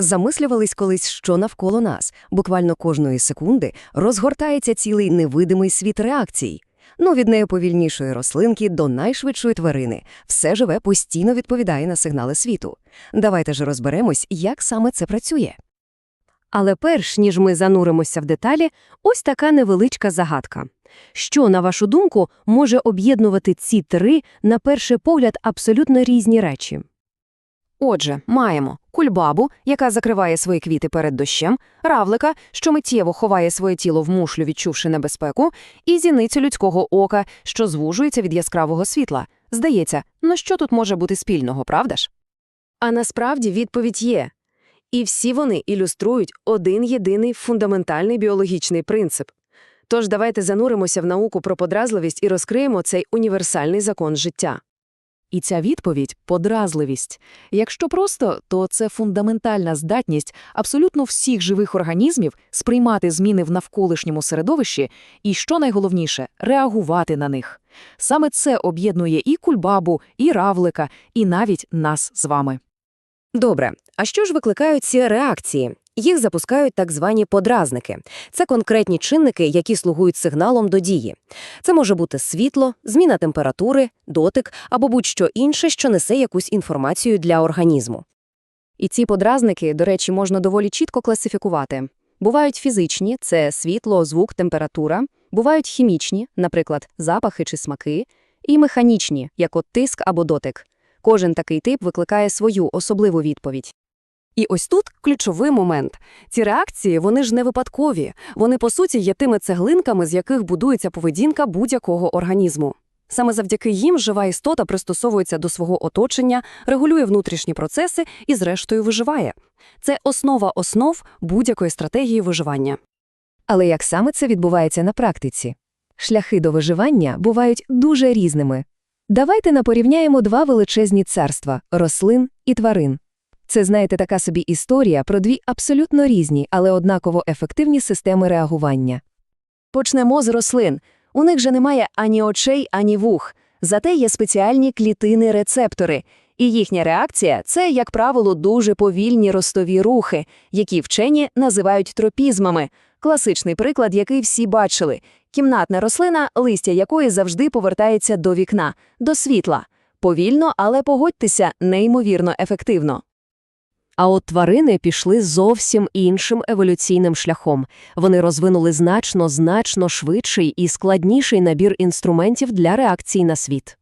Замислювались колись, що навколо нас, буквально кожної секунди, розгортається цілий невидимий світ реакцій. Ну, від найповільнішої рослинки до найшвидшої тварини. Все живе постійно відповідає на сигнали світу. Давайте ж розберемось, як саме це працює. Але перш ніж ми зануримося в деталі, ось така невеличка загадка. Що, на вашу думку, може об'єднувати ці три, на перший погляд, абсолютно різні речі? Отже, маємо кульбабу, яка закриває свої квіти перед дощем, равлика, що миттєво ховає своє тіло в мушлю, відчувши небезпеку, і зіницю людського ока, що звужується від яскравого світла. Здається, ну що тут може бути спільного, правда ж? А насправді відповідь є. І всі вони ілюструють один єдиний фундаментальний біологічний принцип. Тож давайте зануримося в науку про подразливість і розкриємо цей універсальний закон життя. І ця відповідь – подразливість. Якщо просто, то це фундаментальна здатність абсолютно всіх живих організмів сприймати зміни в навколишньому середовищі і, що найголовніше, реагувати на них. Саме це об'єднує і кульбабу, і равлика, і навіть нас з вами. Добре, а що ж викликають ці реакції? Їх запускають так звані подразники. Це конкретні чинники, які слугують сигналом до дії. Це може бути світло, зміна температури, дотик або будь-що інше, що несе якусь інформацію для організму. І ці подразники, до речі, можна доволі чітко класифікувати. Бувають фізичні це світло, звук, температура, бувають хімічні, наприклад, запахи чи смаки, і механічні, як от тиск або дотик. Кожен такий тип викликає свою особливу відповідь. І ось тут ключовий момент. Ці реакції, вони ж не випадкові. Вони, по суті, є тими цеглинками, з яких будується поведінка будь-якого організму. Саме завдяки їм жива істота пристосовується до свого оточення, регулює внутрішні процеси і, зрештою, виживає. Це основа основ будь-якої стратегії виживання. Але як саме це відбувається на практиці? Шляхи до виживання бувають дуже різними. Давайте напорівняємо два величезні царства – рослин і тварин. Це, знаєте, така собі історія про дві абсолютно різні, але однаково ефективні системи реагування. Почнемо з рослин. У них же немає ані очей, ані вух. Зате є спеціальні клітини-рецептори. І їхня реакція – це, як правило, дуже повільні ростові рухи, які вчені називають тропізмами. Класичний приклад, який всі бачили. Кімнатна рослина, листя якої завжди повертається до вікна, до світла. Повільно, але погодьтеся, неймовірно ефективно. А от тварини пішли зовсім іншим еволюційним шляхом. Вони розвинули значно, значно швидший і складніший набір інструментів для реакцій на світ.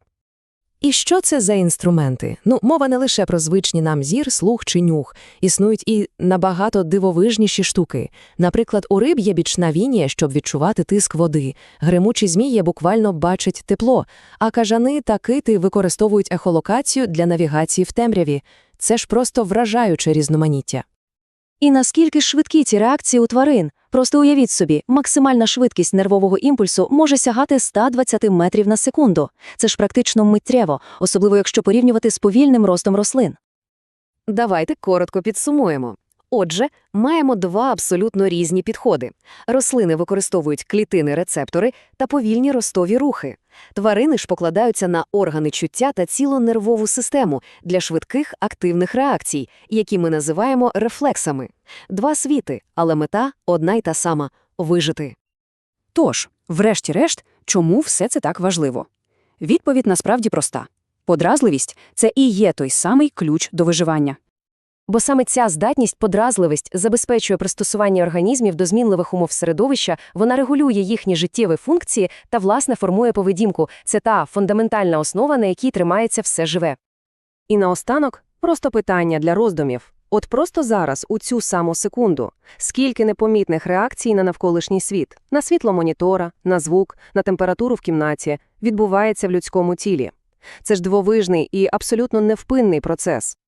І що це за інструменти? Ну, мова не лише про звичні нам зір, слух чи нюх. Існують і набагато дивовижніші штуки. Наприклад, у риб є бічна вінія, щоб відчувати тиск води. Гримучі змії буквально бачать тепло, а кажани та кити використовують ехолокацію для навігації в темряві. Це ж просто вражаюче різноманіття. І наскільки швидкі ці реакції у тварин? Просто уявіть собі, максимальна швидкість нервового імпульсу може сягати 120 метрів на секунду. Це ж практично миттєво, особливо якщо порівнювати з повільним ростом рослин. Давайте коротко підсумуємо. Отже, маємо два абсолютно різні підходи. Рослини використовують клітини-рецептори та повільні ростові рухи. Тварини ж покладаються на органи чуття та цілу нервову систему для швидких активних реакцій, які ми називаємо рефлексами. Два світи, але мета одна й та сама – вижити. Тож, врешті-решт, чому все це так важливо? Відповідь насправді проста. Подразливість – це і є той самий ключ до виживання. Бо саме ця здатність, подразливість забезпечує пристосування організмів до змінливих умов середовища, вона регулює їхні життєві функції та, власне, формує поведінку. Це та фундаментальна основа, на якій тримається все живе. І наостанок просто питання для роздумів. От просто зараз, у цю саму секунду, скільки непомітних реакцій на навколишній світ, на світло монітора, на звук, на температуру в кімнаті відбувається в людському тілі. Це ж дивовижний і абсолютно невпинний процес.